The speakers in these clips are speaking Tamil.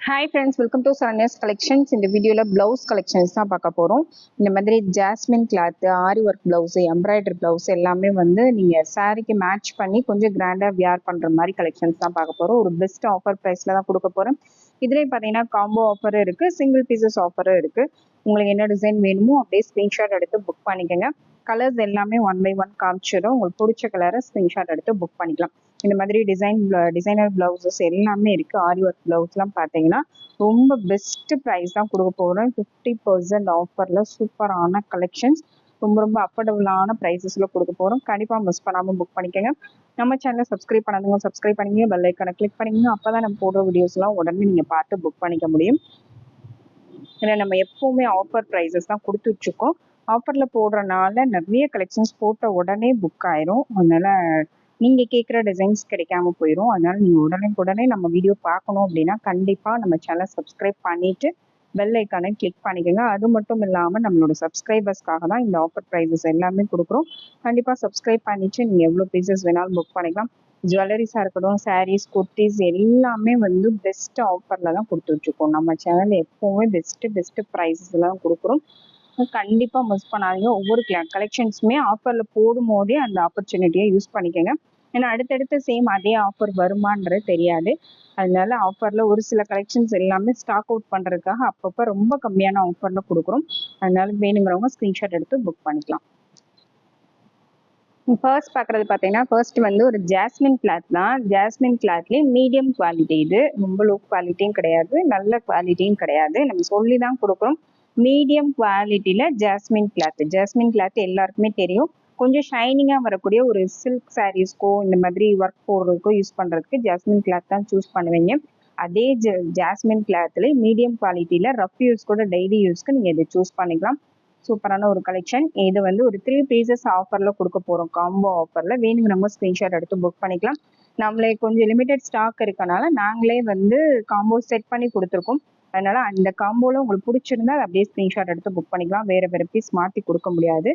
Hi friends welcome to Saranya's collections இந்த வீடியோவில் ப்ளவுஸ் கலெக்ஷன்ஸ் தான் பார்க்க போகிறோம் இந்த மாதிரி jasmine cloth aari work blouse embroidery blouse எல்லாமே வந்து நீங்கள் சாரீக்கு மேட்ச் பண்ணி கொஞ்சம் கிராண்டாக வியர் பண்ணுற மாதிரி கலெக்ஷன்ஸ் தான் பார்க்க போகிறோம் ஒரு பெஸ்ட் ஆஃபர் ப்ரைஸில் தான் கொடுக்க போகிறோம் இதுலேயும் பார்த்தீங்கன்னா காம்போ ஆஃபரும் இருக்குது சிங்கிள் பீசஸ் ஆஃபரும் இருக்குது உங்களுக்கு என்ன டிசைன் வேணுமோ அப்படியே ஸ்க்ரீன்ஷாட் எடுத்து புக் பண்ணிக்கோங்க. கலர்ஸ் எல்லாமே ஒன் பை ஒன் காமிச்சிடும் உங்களுக்கு பிடிச்ச கலரை ஸ்க்ரீன்ஷாட் எடுத்து புக் பண்ணிக்கலாம். இந்த மாதிரி டிசைன் டிசைனர் பிளவுசஸ் எல்லாமே இருக்கு. ஆரி ஒர்க் பிளவுஸ்லாம் பார்த்தீங்கன்னா ரொம்ப பெஸ்ட் ப்ரைஸ் தான் கொடுக்க போகிறோம் ஃபிஃப்டி பர்சன்ட் ஆஃபரில் சூப்பரான கலெக்ஷன்ஸ் ரொம்ப ரொம்ப அஃபோர்டபுளான ப்ரைஸஸில் கொடுக்க போகிறோம் கண்டிப்பாக மிஸ் பண்ணாமல் புக் பண்ணிக்கோங்க. நம்ம சேனலை சப்ஸ்கிரைப் பண்ணாதவங்க சப்ஸ்கிரைப் பண்ணிங்க பெல் ஐக்கனை கிளிக் பண்ணிங்க அப்போ தான் நம்ம போடுற வீடியோஸ்லாம் உடனே நீங்கள் பார்த்து புக் பண்ணிக்க முடியும். ஏன்னா நம்ம எப்போவுமே ஆஃபர் ப்ரைஸஸ் தான் கொடுத்துட்ருக்கோம். ஆஃபரில் போடுறனால நிறைய கலெக்ஷன்ஸ் போட்ட உடனே புக் ஆயிரும். அதனால நீங்கள் கேட்குற டிசைன்ஸ் கிடைக்காம போயிடும் அதனால நீங்கள் உடனே உடனே நம்ம வீடியோ பார்க்கணும் அப்படின்னா கண்டிப்பாக நம்ம சேனலை சப்ஸ்கிரைப் பண்ணிவிட்டு பெல் ஐக்கானை கிளிக் பண்ணிக்கோங்க. அது மட்டும் இல்லாமல் நம்மளோட சப்ஸ்கிரைபர்ஸ்க்காக தான் இந்த ஆஃபர் ப்ரைஸஸ் எல்லாமே கொடுக்குறோம். கண்டிப்பாக சப்ஸ்கிரைப் பண்ணிவிட்டு நீங்கள் எவ்வளோ பீசஸ் வேணாலும் புக் பண்ணிக்கலாம். ஜுவல்லரிஸாக இருக்கட்டும் சாரீஸ் குர்த்திஸ் எல்லாமே வந்து பெஸ்ட் ஆஃபரில் தான் கொடுத்துட்ருக்கோம் நம்ம சேனல் எப்போவுமே பெஸ்ட்டு பெஸ்ட்டு ப்ரைஸஸில் தான் கொடுக்குறோம். கண்டிப்பாக மிஸ் பண்ணாதீங்க. ஒவ்வொரு கலெக்ஷன்ஸுமே ஆஃபரில் போடும் போதே அந்த ஆப்பர்ச்சுனிட்டியை யூஸ் பண்ணிக்கோங்க. ஏன்னா அடுத்தடுத்து சேம் அதே ஆஃபர் வருமானது தெரியாது. அதனால ஆஃபரில் ஒரு சில கலெக்ஷன்ஸ் எல்லாமே ஸ்டாக் அவுட் பண்ணுறதுக்காக அப்பப்போ ரொம்ப கம்மியான ஆஃபரில் கொடுக்குறோம். அதனால வேணுங்கிறவங்க ஸ்க்ரீன்ஷாட் எடுத்து புக் பண்ணிக்கலாம். ஃபர்ஸ்ட் பார்க்குறது பார்த்தீங்கன்னா ஃபர்ஸ்ட் வந்து ஒரு ஜாஸ்மின் கிளாத் தான். ஜாஸ்மின் கிளாத்லேயே மீடியம் குவாலிட்டி இது. ரொம்ப லோ குவாலிட்டியும் கிடையாது. நல்ல குவாலிட்டியும் கிடையாது. நம்ம சொல்லி தான் கொடுக்குறோம் மீடியம் குவாலிட்டியில் ஜாஸ்மின் கிளாத் ஜாஸ்மின் கிளாத் எல்லாருக்குமே தெரியும். கொஞ்சம் ஷைனிங்காக வரக்கூடிய ஒரு சில்க் சாரீஸ்க்கோ இந்த மாதிரி ஒர்க் போடுறதுக்கோ யூஸ் பண்ணுறதுக்கு ஜாஸ்மின் கிளாத் தான் சூஸ் பண்ணுவீங்க. அதே ஜ ஜாஸ்மின் கிளாத்தில் மீடியம் குவாலிட்டியில் ரஃப் யூஸ் கூட டெய்லி யூஸ்க்கு நீங்கள் இதை சூஸ் பண்ணிக்கலாம். சூப்பரான ஒரு கலெக்ஷன் இது வந்து ஒரு த்ரீ பீசஸ் ஆஃபரில் கொடுக்க போகிறோம் காம்போ ஆஃபரில் வேணுங்கிறவங்க ஸ்க்ரீன்ஷாட் எடுத்து புக் பண்ணிக்கலாம். நம்மளே கொஞ்சம் லிமிடெட் ஸ்டாக் இருக்கனால நாங்களே வந்து காம்போ செட் பண்ணி கொடுத்துருக்கோம். அதனால அந்த காம்போல உங்களுக்கு பிடிச்சிருந்தா அப்படியே ஸ்கிரீன்ஷாட் எடுத்து புக் பண்ணிக்கலாம். வேற வேற பீஸ் மாற்றி கொடுக்க முடியாது.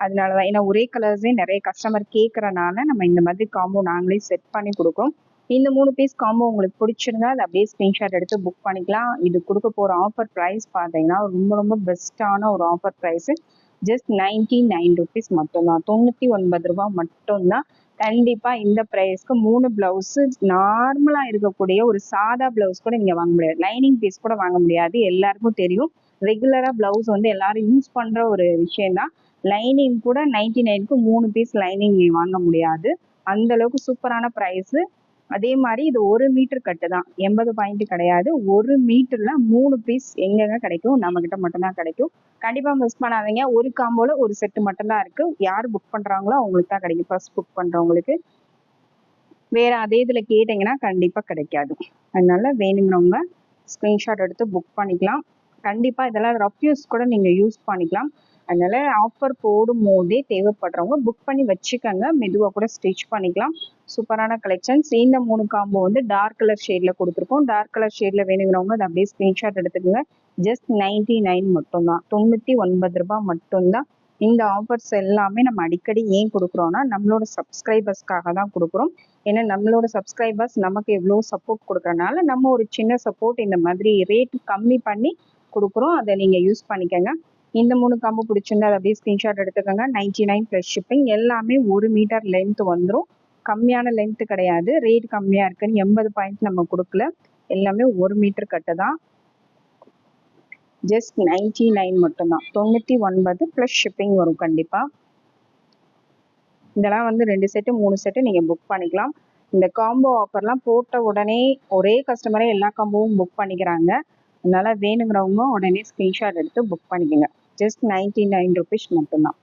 அதனால தான். ஏன்னா ஒரே கலர்ஸே நிறைய கஸ்டமர் கேட்கறனால நம்ம இந்த மாதிரி காம்போ நாங்களே செட் பண்ணி கொடுக்கோம் இந்த மூணு பீஸ் காம்போ உங்களுக்கு பிடிச்சிருந்தா அதை அப்படியே ஸ்க்ரீன்ஷாட் எடுத்து புக் பண்ணிக்கலாம். இது கொடுக்க போகிற ஆஃபர் ப்ரைஸ் பார்த்தீங்கன்னா ரொம்ப ரொம்ப பெஸ்ட்டான ஒரு offer price just ninety nine rupees மட்டும்தான். தொண்ணூற்றி ஒன்பது ரூபா மட்டும்தான் கண்டிப்பாக இந்த ப்ரைஸ்க்கு மூணு ப்ளவுஸு நார்மலாக இருக்கக்கூடிய ஒரு சாதா ப்ளவுஸ் கூட நீங்கள் வாங்க முடியாது. லைனிங் பீஸ் கூட வாங்க முடியாது. எல்லாருக்கும் தெரியும். ரெகுலராக ப்ளவுஸ் வந்து எல்லாரும் யூஸ் பண்ணுற ஒரு விஷயந்தான் லைனிங் கூட நைன்டி நைனுக்கு மூணு பீஸ் லைனிங் வாங்க முடியாது. அந்த அளவுக்கு சூப்பரான ப்ரைஸு அதே மாதிரி இது ஒரு மீட்டர் கட்டு தான். எண்பது பாயிண்ட் கிடையாது. ஒரு மீட்டர்ல மூணு பீஸ் எங்கெங்க கிடைக்கும்? நம்ம கிட்ட மட்டும்தான் கிடைக்கும். கண்டிப்பா மிஸ் பண்ணாதீங்க. ஒரு காம்போல ஒரு செட்டு மட்டும்தான் இருக்கு. யார் புக் பண்றாங்களோ அவங்களுக்கு தான் கிடைக்கும். ஃபர்ஸ்ட் புக் பண்றவங்களுக்கு. வேற அதே இதுல கேட்டீங்கன்னா கண்டிப்பா கிடைக்காது. அதனால வேணுங்கிறவங்க ஸ்கிரீன்ஷாட் எடுத்து புக் பண்ணிக்கலாம். கண்டிப்பா இதெல்லாம் ரஃப் யூஸ் கூட நீங்க யூஸ் பண்ணிக்கலாம். அதனால ஆஃபர் போடும் போதே தேவைப்படுறவங்க புக் பண்ணி வச்சுக்கோங்க. மெதுவாக கூட ஸ்டிச் பண்ணிக்கலாம். சூப்பரான கலெக்ஷன்ஸ் இந்த மூணு காம்போ வந்து டார்க் கலர் ஷேட்ல கொடுத்துருக்கோம். டார்க் கலர் ஷேட்ல வேணுங்கிறவங்க அதை அப்படியே ஸ்க்ரீன்ஷாட் எடுத்துக்கோங்க. ஜஸ்ட் நைன்டி நைன் மட்டும்தான். தொண்ணூற்றி ஒன்பது ரூபாய் மட்டும்தான். இந்த ஆஃபர்ஸ் எல்லாமே நம்ம அடிக்கடி ஏன் கொடுக்குறோம்னா நம்மளோட சப்ஸ்கிரைபர்ஸ்க்காக தான் கொடுக்குறோம். ஏன்னா நம்மளோட சப்ஸ்கிரைபர்ஸ் நமக்கு எவ்வளோ சப்போர்ட் கொடுக்குறனால நம்ம ஒரு சின்ன சப்போர்ட் இந்த மாதிரி ரேட் கம்மி பண்ணி கொடுக்குறோம். அதை நீங்கள் யூஸ் பண்ணிக்கோங்க. இந்த மூணு காம்போ பிடிச்சிருந்தா அதை அப்படியே ஸ்க்ரீன்ஷாட் எடுத்துக்கோங்க. நைன்டி நைன் ப்ளஸ் ஷிப்பிங் எல்லாமே ஒரு மீட்டர் லென்த் வந்துடும் கம்மியான லென்த் கிடையாது. ரேட் கம்மியாக இருக்குன்னு எண்பது பாயிண்ட் நம்ம கொடுக்கல. எல்லாமே ஒரு மீட்டர் கட்டு தான். ஜஸ்ட் நைன்டி நைன் மட்டும்தான். தொண்ணூற்றி ஒன்பது ப்ளஸ் ஷிப்பிங் வரும் கண்டிப்பாக இதெல்லாம் வந்து ரெண்டு செட்டு மூணு செட்டு நீங்கள் புக் பண்ணிக்கலாம். இந்த காம்போ ஆஃபர்லாம் போட்ட உடனே ஒரே கஸ்டமரே எல்லா காம்போவும் புக் பண்ணிக்கிறாங்க. அதனால வேணுங்கிறவங்க உடனே ஸ்க்ரீன்ஷாட் எடுத்து புக் பண்ணிக்கோங்க. ஜஸ்ட் நைன்டி நைன் ருபீஸ் மட்டும்தான்.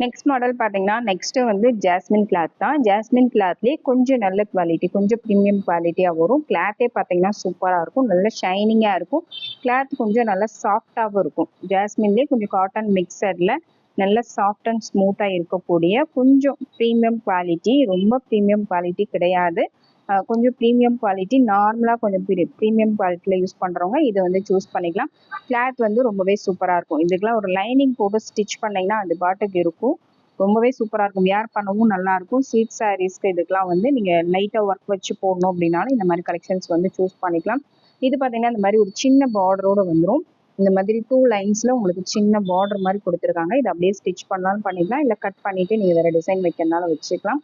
நெக்ஸ்ட் மாடல் பார்த்தீங்கன்னா நெக்ஸ்ட்டு வந்து ஜாஸ்மின் கிளாத் தான். ஜாஸ்மின் கிளாத்லேயே கொஞ்சம் நல்ல குவாலிட்டி கொஞ்சம் ப்ரீமியம் குவாலிட்டியாக வரும். கிளாத்தே பார்த்தீங்கன்னா சூப்பராக இருக்கும். நல்ல ஷைனிங்காக இருக்கும். கிளாத் கொஞ்சம் நல்லா சாஃப்டாகவும் இருக்கும். ஜாஸ்மின்லேயே கொஞ்சம் காட்டன் மிக்சரில் நல்ல சாஃப்ட் அண்ட் ஸ்மூத்தாக இருக்கக்கூடிய கொஞ்சம் ப்ரீமியம் குவாலிட்டி ரொம்ப ப்ரீமியம் குவாலிட்டி கிடையாது. கொஞ்சம் ப்ரீமியம் குவாலிட்டி நார்மலாக கொஞ்சம் ப்ரீமியம் குவாலிட்டியில் யூஸ் பண்ணுறவங்க இதை வந்து சூஸ் பண்ணிக்கலாம். கிளாத் வந்து ரொம்பவே சூப்பராக இருக்கும். இதுக்கெலாம் ஒரு லைனிங் போட்டு ஸ்டிச் பண்ணிங்கன்னா அது பாட்டுக்கு இருக்கும். ரொம்பவே சூப்பராக இருக்கும். வேர் பண்ணவும் நல்லாயிருக்கும் ஸ்வீட் சாரீஸ்க்கு இதுக்கெலாம் வந்து நீங்கள் லைட்டாக ஒர்க் வச்சு போடணும் அப்படின்னாலும் இந்த மாதிரி கலெக்ஷன்ஸ் வந்து சூஸ் பண்ணிக்கலாம். இது பார்த்தீங்கன்னா இந்த மாதிரி ஒரு சின்ன பார்டரோடு வந்துடும் இந்த மாதிரி டூ லைன்ஸில் உங்களுக்கு சின்ன பார்டர் மாதிரி கொடுத்துருக்காங்க. இதை அப்படியே ஸ்டிச் பண்ணாலும் பண்ணிக்கலாம். இல்லை கட் பண்ணிவிட்டு நீங்கள் வேறு டிசைன் வைக்கிறதுனால வச்சுக்கலாம்.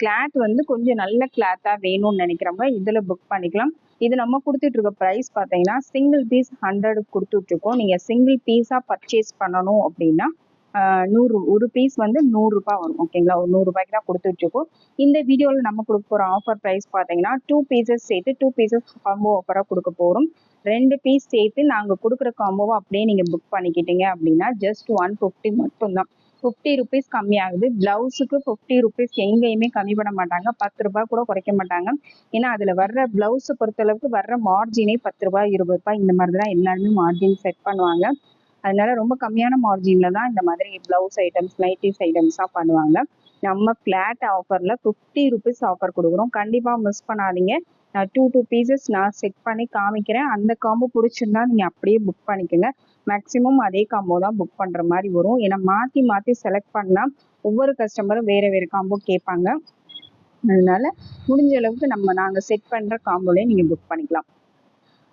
கிளாத் வந்து கொஞ்சம் நல்ல கிளாத்தாக வேணும்னு நினைக்கிறவங்க இதில் புக் பண்ணிக்கலாம். இது நம்ம கொடுத்துட்டு இருக்க ப்ரைஸ் பார்த்தீங்கன்னா சிங்கிள் பீஸ் ஹண்ட்ரட் கொடுத்துட்ருக்கோம் நீங்கள் சிங்கிள் பீஸாக பர்ச்சேஸ் பண்ணணும் அப்படின்னா நூறு ஒரு பீஸ் வந்து நூறுரூபா வரும். ஓகேங்களா ஒரு நூறுரூபாய்க்கு தான் கொடுத்துட்ருக்கோம். இந்த வீடியோவில் நம்ம கொடுக்க போகிற ஆஃபர் ப்ரைஸ் பார்த்தீங்கன்னா டூ பீசஸ் சேர்த்து டூ பீசஸ் காம்போ ஆஃபராக கொடுக்க போகிறோம் ரெண்டு பீஸ் சேர்த்து நாங்கள் கொடுக்குற காம்போவை அப்படியே நீங்கள் புக் பண்ணிக்கிட்டீங்க அப்படின்னா ஜஸ்ட் ஒன் ஃபிஃப்டி மட்டும்தான். ஃபிஃப்டி ருபீஸ் கம்மியாகுது. ப்ளவுஸுக்கு ஃபிஃப்டி ருபீஸ் எங்கேயுமே கம்மி பண்ண மாட்டாங்க. பத்து ரூபாய் கூட குறைக்க மாட்டாங்க. ஏன்னா அதில் வர்ற ப்ளவுஸை பொறுத்தளவுக்கு வர்ற மார்ஜினே பத்து ரூபாய் இருபது ரூபாய் இந்த மாதிரி தான் எல்லாருமே மார்ஜின் செட் பண்ணுவாங்க. அதனால ரொம்ப கம்மியான மார்ஜினில் தான் இந்த மாதிரி ப்ளவுஸ் ஐட்டம்ஸ் நைட்டிஸ் ஐட்டம்ஸாக பண்ணுவாங்க. நம்ம ஃப்ளாட் ஆஃபரில் ஃபிஃப்டி ருபீஸ் ஆஃபர் கொடுக்குறோம். கண்டிப்பாக மிஸ் பண்ணாதீங்க. நான் டூ டூ பீசஸ் நான் செக் பண்ணி காமிக்கிறேன். அந்த காம்போ பிடிச்சிருந்தா நீங்கள் அப்படியே புக் பண்ணிக்கோங்க. மேக்ஸிமம் அதே காம்போ தான் புக் பண்ணுற மாதிரி வரும். ஏன்னா மாற்றி மாற்றி செலக்ட் பண்ணால் ஒவ்வொரு கஸ்டமரும் வேறு வேறு காம்போ கேட்பாங்க. அதனால முடிஞ்ச அளவுக்கு நம்ம நாங்கள் செட் பண்ணுற காம்போலேயே நீங்கள் புக் பண்ணிக்கலாம்.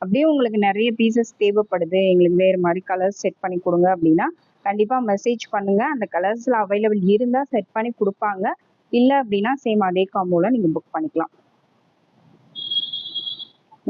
அப்படியே உங்களுக்கு நிறைய பீசஸ் தேவைப்படுது. எங்களுக்கு வேறு மாதிரி கலர்ஸ் செட் பண்ணி கொடுங்க அப்படின்னா கண்டிப்பாக மெசேஜ் பண்ணுங்கள் அந்த கலர்ஸில் அவைலபிள் இருந்தால் செட் பண்ணி கொடுப்பாங்க. இல்லை அப்படின்னா சேம் அதே காம்போவில் நீங்கள் புக் பண்ணிக்கலாம்.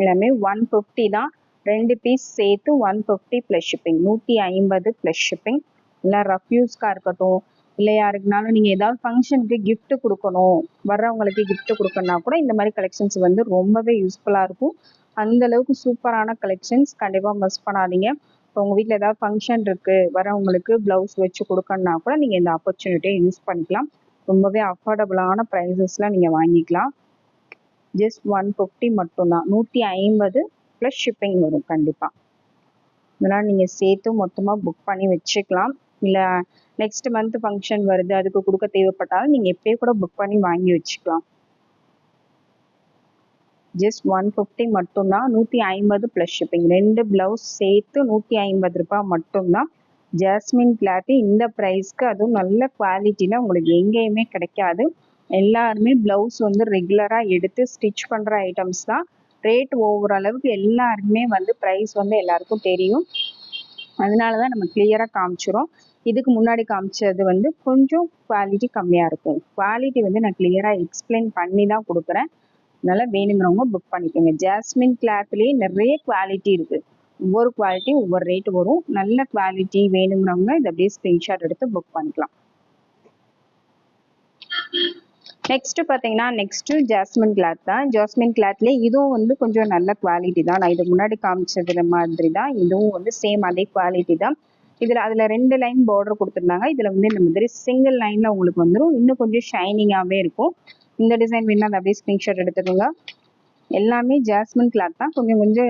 எல்லாமே ஒன் ஃபிஃப்டி தான். ரெண்டு பீஸ் சேர்த்து ஒன் ஃபிஃப்டி ப்ளஸ் ஷிப்பிங் நூற்றி ஐம்பது ப்ளஸ் ஷிப்பிங் இல்லை ரஃப்யூஸ்க்காக இருக்கட்டும். இல்லை யாருக்குனாலும் நீங்கள் ஏதாவது ஃபங்க்ஷனுக்கு கிஃப்ட் கொடுக்கணும். வர்றவங்களுக்கு கிஃப்ட் கொடுக்கணும்னா கூட இந்த மாதிரி கலெக்ஷன்ஸ் வந்து ரொம்பவே யூஸ்ஃபுல்லாக இருக்கும். அந்த அளவுக்கு சூப்பரான கலெக்ஷன்ஸ் கண்டிப்பாக மிஸ் பண்ணாதீங்க. இப்போ உங்கள் வீட்டில் ஏதாவது ஃபங்க்ஷன் இருக்குது வரவங்களுக்கு ப்ளவுஸ் வச்சு கொடுக்கணுன்னா கூட நீங்கள் இந்த ஆப்பர்ச்சுனிட்டியை யூஸ் பண்ணிக்கலாம். ரொம்பவே அஃபோர்டபுளான ப்ரைஸஸில் நீங்கள் வாங்கிக்கலாம். ஜஸ்ட் ஒன் ஃபிஃப்டி மட்டும்தான். நூற்றி ஐம்பது ப்ளஸ் ஷிப்பிங் வரும் கண்டிப்பாக இதெல்லாம் நீங்கள் சேர்த்து மொத்தமாக புக் பண்ணி வச்சுக்கலாம். இல்லை நெக்ஸ்ட் மந்த் ஃபங்க்ஷன் வருது அதுக்கு கொடுக்க தேவைப்பட்டாலும் நீங்கள் எப்பயே கூட புக் பண்ணி வாங்கி வச்சுக்கலாம். ஜஸ்ட் ஒன் ஃபிஃப்டி மட்டும்தான் நூற்றி ஐம்பது ப்ளஸ் ஷிப்பிங் ரெண்டு ப்ளவுஸ் சேர்த்து நூற்றி ஐம்பது ரூபாய் மட்டும்தான் ஜாஸ்மின் கிளாத்து இந்த ப்ரைஸ்க்கு அதுவும் நல்ல குவாலிட்டியில் உங்களுக்கு எங்கேயுமே கிடைக்காது. எல்லாருமே ப்ளவுஸ் வந்து ரெகுலராக எடுத்து ஸ்டிச் பண்ணுற ஐட்டம்ஸ் தான் ரேட் ஓவரளவுக்கு எல்லாருமே வந்து ப்ரைஸ் வந்து எல்லாருக்கும் தெரியும். அதனால தான் நம்ம கிளியராக காமிச்சிரும் இதுக்கு முன்னாடி காமிச்சது வந்து கொஞ்சம் குவாலிட்டி கம்மியாக இருக்கும். குவாலிட்டி வந்து நான் கிளியராக எக்ஸ்பிளைன் பண்ணி தான் கொடுக்குறேன். அதனால வேணுங்கிறவங்க புக் பண்ணிக்கோங்க. ஜாஸ்மின் கிளாத்லேயே நிறைய குவாலிட்டி இருக்குது ஒவ்வொரு குவாலிட்டி ஒவ்வொரு ரேட் வரும். நல்ல குவாலிட்டி வேணுங்கிறவங்க இதை அப்படியே ஸ்க்ரீன்ஷாட் எடுத்து புக் பண்ணிக்கலாம். நெக்ஸ்ட் பார்த்தீங்கன்னா நெக்ஸ்ட் ஜாஸ்மின் கிளாத் தான். ஜாஸ்மின் கிளாத்லேயே இதுவும் வந்து கொஞ்சம் நல்ல குவாலிட்டி தான். நான் இது முன்னாடி காமிச்சது மாதிரி தான். இதுவும் வந்து சேம் அதே குவாலிட்டி தான். இதில் அதில் ரெண்டு லைன் பார்டர் கொடுத்துருந்தாங்க. இதில் வந்து இந்த மாதிரி சிங்கிள் லைனில் உங்களுக்கு வந்துடும் இன்னும் கொஞ்சம் ஷைனிங்காகவே இருக்கும். இந்த டிசைன் வேணும் அதை அப்படியே ஸ்க்ரீன்ஷாட் எடுத்துக்கோங்க. எல்லாமே ஜாஸ்மின் கிளாத் தான். கொஞ்சம் கொஞ்சம்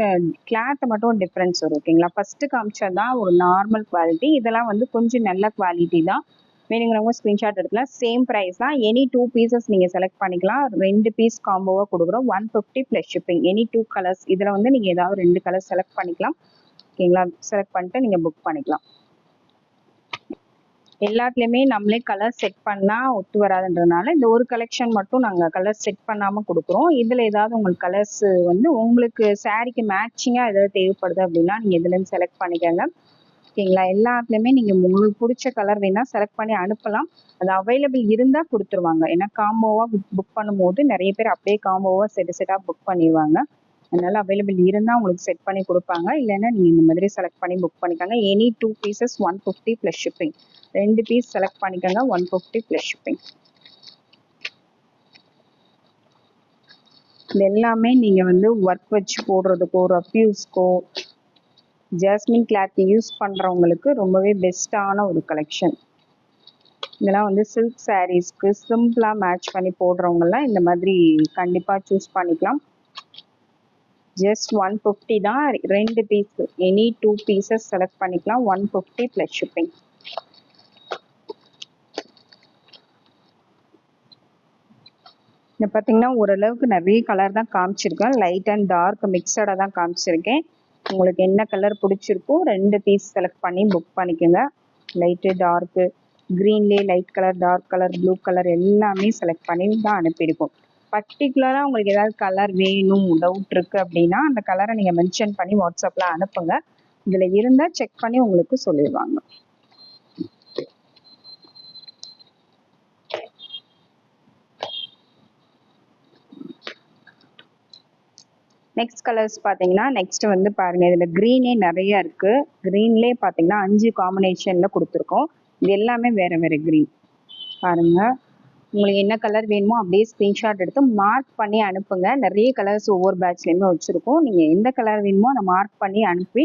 கிளாத் மட்டும் டிஃப்ரென்ஸ் வரும் ஓகேங்களா ஃபர்ஸ்ட் காமிச்சது தான் ஒரு நார்மல் குவாலிட்டி இதெல்லாம் வந்து கொஞ்சம் நல்ல குவாலிட்டி தான். வேணுங்கிறவங்க ஸ்க்ரீன்ஷாட் எடுக்கலாம். சேம் ப்ரைஸ் தான். எனி டூ பீசஸ் நீங்கள் செலக்ட் பண்ணிக்கலாம். ரெண்டு பீஸ் காம்போவாக கொடுக்குறோம். One fifty plus shipping any two colours இதில் வந்து நீங்கள் ஏதாவது ரெண்டு கலர் செலக்ட் பண்ணிக்கலாம். ஓகேங்களா? செலக்ட் பண்ணிட்டு நீங்கள் புக் பண்ணிக்கலாம். எல்லாத்துலேயுமே நம்மளே கலர் செட் பண்ணால் ஒத்து வராதுன்றதுனால இந்த ஒரு கலெக்ஷன் மட்டும் நாங்கள் கலர் செட் பண்ணாமல் கொடுக்குறோம். இதில் ஏதாவது உங்களுக்கு கலர்ஸ் வந்து உங்களுக்கு சாரீக்கு மேட்சிங்காக ஏதாவது தேவைப்படுது அப்படின்னா நீங்கள் இதுலேருந்து செலக்ட் பண்ணிக்கோங்க. ஓகேங்களா எல்லாத்துலேயுமே நீங்கள் உங்களுக்கு பிடிச்ச கலர் வேணால் செலக்ட் பண்ணி அனுப்பலாம். அது அவைலபிள் இருந்தால் கொடுத்துருவாங்க. ஏன்னா காம்போவாக புக் பண்ணும்போது நிறைய பேர் அப்படியே காம்போவாக செட்டு செட்டாக புக் பண்ணிடுவாங்க அதனால அவைலபிள் இருந்தால் உங்களுக்கு செட் பண்ணி கொடுப்பாங்க. இல்லைன்னா நீங்கள் இந்த மாதிரி செலக்ட் பண்ணி புக் பண்ணிக்கோங்க. Any two pieces one fifty plus shipping ரெண்டு பீஸ் செலக்ட் பண்ணிக்கோங்க ஒன் ஃபிஃப்டி ப்ளஸ் ஷிப்பிங் இது எல்லாமே நீங்கள் வந்து ஒர்க் வச்சு போடுறதுக்கோ ரஃப்யூஸ்க்கோ ஜாஸ்மின் கிளாத் யூஸ் பண்ணுறவங்களுக்கு ரொம்பவே பெஸ்ட்டான ஒரு கலெக்ஷன் இதெல்லாம் வந்து சில்க் சாரீஸ்க்கு சிம்பிளாக மேட்ச் பண்ணி போடுறவங்கலாம் இந்த மாதிரி கண்டிப்பாக சூஸ் பண்ணிக்கலாம். ஜஸ்ட் ஒன் ஃபிஃப்டி தான் ரெண்டு piece any two pieces select பண்ணிக்கலாம். ஒன் ஃபிஃப்டி ப்ளஸ் ஷிப்பிங் இந்த பார்த்தீங்கன்னா ஓரளவுக்கு நிறைய கலர் தான் காமிச்சிருக்கேன். லைட் அண்ட் டார்க் மிக்சடாக தான் காமிச்சிருக்கேன். உங்களுக்கு என்ன கலர் பிடிச்சிருக்கோ ரெண்டு பீஸ் செலக்ட் பண்ணி புக் பண்ணிக்கோங்க. Light dark க்ரீன்லேயே light colour dark colour blue colour எல்லாமே செலக்ட் பண்ணி தான் அனுப்பியிருக்கோம். பர்டிகுலராக உங்களுக்கு ஏதாவது கலர் வேணும் டவுட் இருக்குது அப்படின்னா அந்த கலரை நீங்கள் மென்ஷன் பண்ணி வாட்ஸ்அப்பில் அனுப்புங்க. இதில் இருந்தால் செக் பண்ணி உங்களுக்கு சொல்லிடுவாங்க. நெக்ஸ்ட் கலர்ஸ் பார்த்தீங்கன்னா நெக்ஸ்ட் வந்து பாருங்க இதில் க்ரீனே நிறைய இருக்கு. க்ரீன்லேயே பார்த்தீங்கன்னா அஞ்சு காம்பினேஷனில் கொடுத்துருக்கோம். இது எல்லாமே வேற வேற க்ரீன் பாருங்க. உங்களுக்கு என்ன கலர் வேணுமோ அப்படியே ஸ்க்ரீன்ஷாட் எடுத்து மார்க் பண்ணி அனுப்புங்க. நிறைய கலர்ஸ் ஒவ்வொரு பேட்ச்லேயுமே வச்சுருக்கோம். நீங்கள் எந்த கலர் வேணுமோ அதை மார்க் பண்ணி அனுப்பி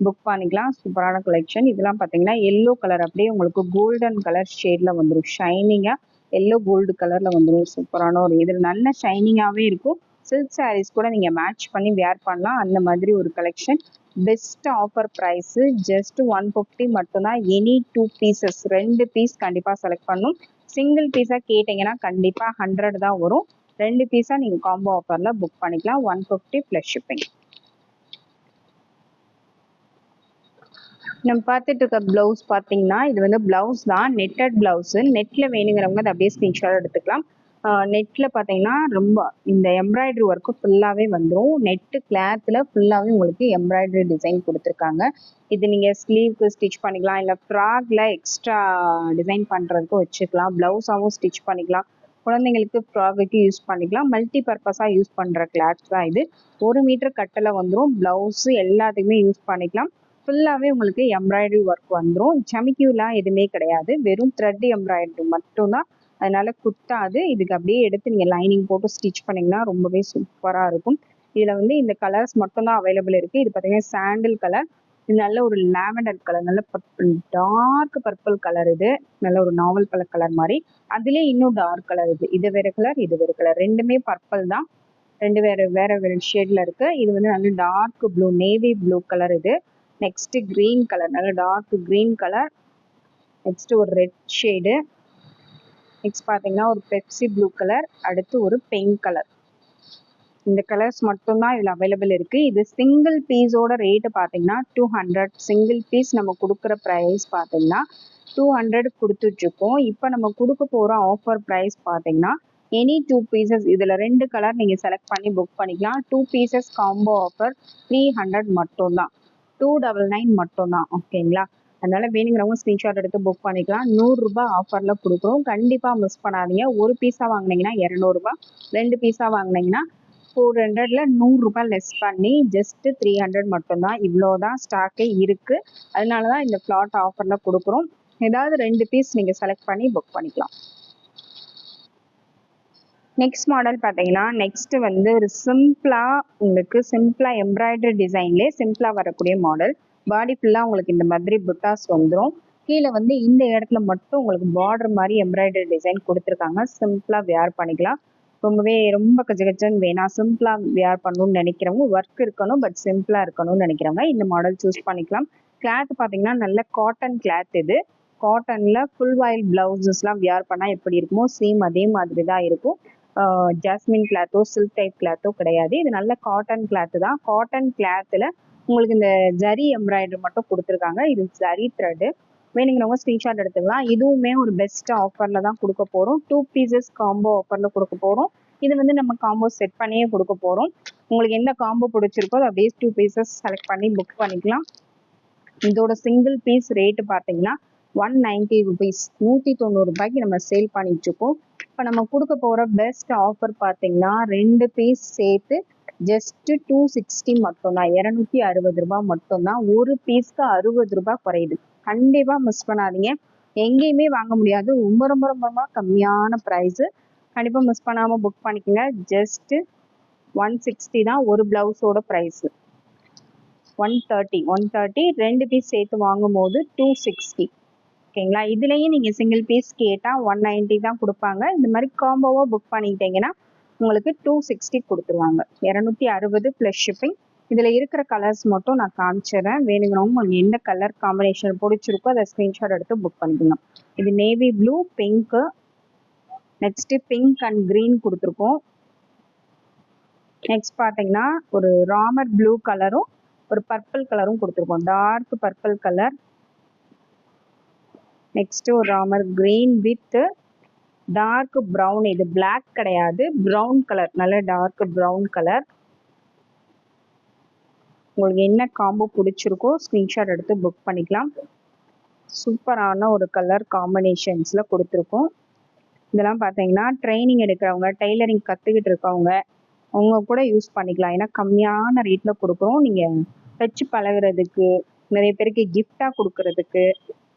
புக் பண்ணிக்கலாம். சூப்பரான கலெக்ஷன் இதெல்லாம் பார்த்தீங்கன்னா எல்லோ கலர் அப்படியே உங்களுக்கு கோல்டன் கலர் ஷேடில் வந்துடும் ஷைனிங்காக எல்லோ கோல்டு கலரில் வந்துடும் சூப்பரான ஒரு இதில் நல்ல ஷைனிங்காகவே இருக்கும். சில்க் சாரீஸ் கூட நீங்கள் மேட்ச் பண்ணி வேர் பண்ணலாம். அந்த மாதிரி ஒரு collection best offer price just one fifty மட்டும்தான். எனி டூ பீசஸ் ரெண்டு பீஸ் கண்டிப்பாக செலக்ட் பண்ணும் சிங்கிள் பீஸாக கேட்டிங்கன்னா கண்டிப்பாக ஹண்ட்ரட் தான் வரும். ரெண்டு பீஸாக நீங்கள் காம்போ ஆஃபரில் புக் பண்ணிக்கலாம். ஒன் ஃபிஃப்டி ப்ளஸ் ஷிப்பிங் நம்ம பார்த்துட்டு இருக்க ப்ளவுஸ் பார்த்தீங்கன்னா இது வந்து ப்ளவுஸ் தான். நெட்டட் ப்ளவுஸு நெட்டில் வேணுங்கிறவங்க அதை அப்படியே ஸ்க்ரீன்ஷாட் எடுத்துக்கலாம். நெட்டில் பார்த்தீங்கன்னா ரொம்ப இந்த எம்ப்ராய்டரி ஒர்க்கு ஃபுல்லாகவே வந்துடும் நெட்டு கிளாத்தில் ஃபுல்லாகவே உங்களுக்கு எம்ப்ராய்டரி டிசைன் கொடுத்துருக்காங்க. இது நீங்கள் ஸ்லீவ்க்கு ஸ்டிச் பண்ணிக்கலாம். இல்லை ஃப்ராக்ல எக்ஸ்ட்ரா டிசைன் பண்ணுறதுக்கு வச்சுக்கலாம். ப்ளவுஸாகவும் ஸ்டிச் பண்ணிக்கலாம். குழந்தைங்களுக்கு ஃப்ராகுக்கு யூஸ் பண்ணிக்கலாம். மல்டி பர்பஸாக யூஸ் பண்ணுற கிளாத் தான் இது. ஒரு மீட்டர் கட்டில் வந்துடும் ப்ளவுஸு எல்லாத்துக்குமே யூஸ் பண்ணிக்கலாம். ஃபுல்லாகவே உங்களுக்கு எம்ப்ராய்டரி ஒர்க் வந்துடும் சமிக்கியூலாம் எதுவுமே கிடையாது. வெறும் த்ரெட் எம்ப்ராய்டரி மட்டும்தான். அதனால குத்தாது. இதுக்கு அப்படியே எடுத்து நீங்கள் லைனிங் போட்டு ஸ்டிச் பண்ணிங்கன்னா ரொம்பவே சூப்பராக இருக்கும். இதில் வந்து இந்த கலர்ஸ் மட்டும்தான் அவைலபிள் இருக்குது இது பார்த்தீங்கன்னா சாண்டில் கலர் இது நல்ல ஒரு லாவெண்டர் கலர் நல்ல பர்பிள் டார்க் பர்பிள் கலர் இது. நல்ல ஒரு நாவல் கலர் கலர் மாதிரி. அதுலேயே இன்னும் டார்க் கலர் இது. இது வேறு கலர் இது வேறு கலர் ரெண்டுமே பர்பிள் தான். ரெண்டு வேறு வேற வேறு ஷேடில் இருக்குது இது வந்து நல்ல dark blue navy blue colour இது. நெக்ஸ்ட் க்ரீன் கலர் நல்ல டார்க் க்ரீன் கலர் நெக்ஸ்ட் ஒரு ரெட் ஷேடு நெக்ஸ்ட் பார்த்தீங்கன்னா ஒரு பெப்சி ப்ளூ கலர் அடுத்து ஒரு பிங்க் கலர். இந்த கலர்ஸ் மட்டும்தான் இதில் அவைலபிள் இருக்குது இது சிங்கிள் பீஸோட ரேட்டு பார்த்தீங்கன்னா டூ ஹண்ட்ரட் சிங்கிள் பீஸ் நம்ம கொடுக்குற ப்ரைஸ் பார்த்தீங்கன்னா டூ ஹண்ட்ரட் கொடுத்துட்ருக்கோம். இப்போ நம்ம கொடுக்க போகிற ஆஃபர் ப்ரைஸ் பார்த்தீங்கன்னா எனி டூ பீசஸ் இதில் ரெண்டு கலர் நீங்கள் செலக்ட் பண்ணி புக் பண்ணிக்கலாம். Two pieces combo offer three hundred மட்டும்தான். டூ டபுள் நைன் மட்டும்தான். ஓகேங்களா அதனால வேணுங்கிறவங்க ஸ்க்ரீன்ஷாட் எடுத்து புக் பண்ணிக்கலாம். நூறுரூபா ஆஃபரில் கொடுக்குறோம். கண்டிப்பாக மிஸ் பண்ணாதீங்க. ஒரு பீஸாக வாங்கினீங்கன்னா இரநூறுபா ரெண்டு பீஸாக வாங்கினீங்கன்னா ஃபோர் ஹண்ட்ரடில் நூறுரூபா லெஸ் பண்ணி ஜஸ்ட்டு த்ரீ ஹண்ட்ரட் மட்டும்தான். இவ்வளோ தான் ஸ்டாக்கே இருக்குது அதனால தான் இந்த ஃப்ளாட் ஆஃபரில் கொடுக்குறோம். ஏதாவது ரெண்டு பீஸ் நீங்கள் செலக்ட் பண்ணி புக் பண்ணிக்கலாம். நெக்ஸ்ட் மாடல் பார்த்தீங்கன்னா நெக்ஸ்ட் வந்து ஒரு சிம்பிளாக உங்களுக்கு சிம்பிளாக எம்ப்ராய்டரி டிசைன்லேயே சிம்பிளாக வரக்கூடிய மாடல் பாடி ஃபுல்லாக உங்களுக்கு இந்த மாதிரி புட்டாஸ் வந்துடும் கீழே வந்து இந்த இடத்துல மட்டும் உங்களுக்கு பார்டர் மாதிரி எம்ப்ராய்டரி டிசைன் கொடுத்துருக்காங்க. சிம்பிளாக வேர் பண்ணிக்கலாம். ரொம்பவே ரொம்ப கஜ கஜன்னு வேணாம் சிம்பிளாக வேர் பண்ணணும்னு நினைக்கிறவங்க ஒர்க் இருக்கணும் பட் சிம்பிளாக இருக்கணும்னு நினைக்கிறவங்க இந்த மாடல் சூஸ் பண்ணிக்கலாம். கிளாத் பார்த்தீங்கன்னா நல்ல காட்டன் கிளாத் இது. காட்டனில் ஃபுல் வாயில் ப்ளவுசஸ்லாம் வியர் பண்ணால் எப்படி இருக்குமோ சேம் அதே மாதிரி தான் இருக்கும் ஜாஸ்மின் கிளாத்தோ சில்க் டைப் கிளாத்தோ கிடையாது. இது நல்ல காட்டன் கிளாத்து தான். காட்டன் கிளாத்தில் உங்களுக்கு இந்த ஜரி எம்ப்ராய்டரி மட்டும் கொடுத்துருக்காங்க. இது ஜரி த்ரெட்டு வேணுங்கிறவங்க ஸ்க்ரீன்ஷாட் எடுத்துக்கலாம். இதுவுமே ஒரு பெஸ்ட் ஆஃபரில் தான் கொடுக்க போகிறோம் டூ பீசஸ் காம்போ ஆஃபரில் கொடுக்க போகிறோம் இது வந்து நம்ம காம்போ செட் பண்ணியே கொடுக்க போகிறோம் உங்களுக்கு எந்த காம்போ பிடிச்சிருக்கோ அதை அப்படியே டூ பீசஸ் செலக்ட் பண்ணி புக் பண்ணிக்கலாம். இதோட சிங்கிள் பீஸ் ரேட்டு பார்த்தீங்கன்னா ஒன் நைன்டி ருபீஸ் நூற்றி தொண்ணூறு ரூபாய்க்கு நம்ம சேல் பண்ணிட்டு இருக்கோம். இப்போ நம்ம கொடுக்க போகிற பெஸ்ட் ஆஃபர் பார்த்தீங்கன்னா ரெண்டு பீஸ் சேர்த்து ஜஸ்ட் டூ சிக்ஸ்டி மட்டும்தான். இரநூத்தி அறுபது ரூபாய் மட்டும்தான். ஒரு பீஸ்க்கு அறுபது ரூபாய் குறையுது. கண்டிப்பாக மிஸ் பண்ணாதீங்க. எங்கேயுமே வாங்க முடியாது. ரொம்ப ரொம்ப ரொம்ப ரொம்ப கம்மியான ப்ரைஸு கண்டிப்பாக மிஸ் பண்ணாமல் புக் பண்ணிக்கோங்க. ஜஸ்ட்டு ஒன் சிக்ஸ்டி தான் ஒரு ப்ளவுஸோட price one thirty one thirty ரெண்டு பீஸ் சேர்த்து வாங்கும் போது டூ சிக்ஸ்டி ஓகேங்களா? இதுலேயும் நீங்கள் சிங்கிள் பீஸ் கேட்டால் ஒன் நைன்ட்டி தான் கொடுப்பாங்க. இந்த மாதிரி காம்போவாக புக் பண்ணிக்கிட்டீங்கன்னா உங்களுக்கு டூ சிக்ஸ்டி கொடுத்துருவாங்க. இரநூத்தி அறுபது ப்ளஸ் ஷிப்பிங் இதில் இருக்கிற கலர்ஸ் மட்டும் நான் காமிச்சிடுறேன். வேணுங்கிறவங்க உங்களுக்கு எந்த கலர் காம்பினேஷன் பிடிச்சிருக்கோ அதை ஸ்க்ரீன்ஷாட் எடுத்து புக் பண்ணிக்கோங்க. இது navy blue pink next pink and green கொடுத்துருக்கோம். நெக்ஸ்ட் பார்த்தீங்கன்னா ஒரு ராமர் ப்ளூ கலரும் ஒரு பர்பிள் கலரும் கொடுத்துருக்கோம். டார்க் பர்பிள் கலர் நெக்ஸ்ட்டு ஒரு Ramar green with dark brown இது பிளாக் கிடையாது. ப்ரௌன் கலர் நல்ல டார்க் ப்ரௌன் கலர் உங்களுக்கு என்ன காம்போ பிடிச்சிருக்கோ ஸ்க்ரீன்ஷாட் எடுத்து புக் பண்ணிக்கலாம். சூப்பரான ஒரு கலர் காம்பினேஷன்ஸில் கொடுத்துருக்கோம். இதெல்லாம் பார்த்தீங்கன்னா ட்ரைனிங் எடுக்கிறவங்க டெய்லரிங் கற்றுக்கிட்டு இருக்கவங்க அவங்க கூட யூஸ் பண்ணிக்கலாம். ஏன்னா கம்மியான ரேட்டில் கொடுக்குறோம். நீங்கள் தச்சு பழகுறதுக்கு நிறைய பேருக்கு கிஃப்டாக கொடுக்கறதுக்கு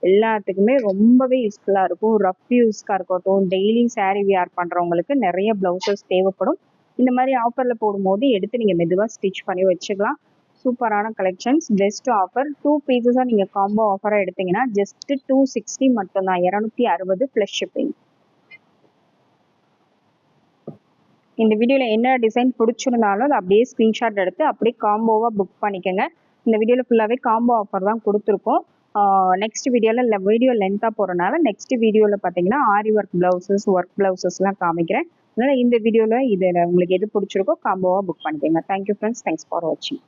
எல்லாத்துக்குமே ரொம்பவே யூஸ்ஃபுல்லாக இருக்கும். ரஃப் யூஸ்க்காக இருக்கட்டும் டெய்லி saree வியார் பண்ணுறவங்களுக்கு நிறைய ப்ளவுசஸ் தேவைப்படும். இந்த மாதிரி ஆஃபரில் போடும்போது எடுத்து நீங்கள் மெதுவாக ஸ்டிச் பண்ணி வச்சுக்கலாம். சூப்பரான கலெக்ஷன்ஸ் பெஸ்ட் ஆஃபர் டூ பீசஸாக நீங்கள் காம்போ ஆஃபராக எடுத்தீங்கன்னா ஜஸ்ட் டூ சிக்ஸ்டி மட்டும்தான். இரநூத்தி அறுபது ப்ளஸ் ஷிப்பிங் இந்த வீடியோவில் என்ன டிசைன் பிடிச்சிருந்தாலும் அதை அப்படியே ஸ்க்ரீன்ஷாட் எடுத்து அப்படியே காம்போவாக புக் பண்ணிக்கோங்க. இந்த வீடியோவில் ஃபுல்லாகவே காம்போ ஆஃபர் தான் கொடுத்துருக்கோம். நெக்ஸ்ட் வீடியோவில் வீடியோ லென்த்தாக போகிறனால நெக்ஸ்ட் வீடியோவில் பார்த்தீங்கன்னா ஆரி ஒர்க் ப்ளவுசஸ் ஒர்க் ப்ளவுசஸ்லாம் காமிக்கிறேன். அதனால் இந்த வீடியோவில் இதில் உங்களுக்கு எது பிடிச்சிருக்கோ காம்போவாக புக் பண்ணிக்கோங்க. Thank you friends thanks for வாட்சிங்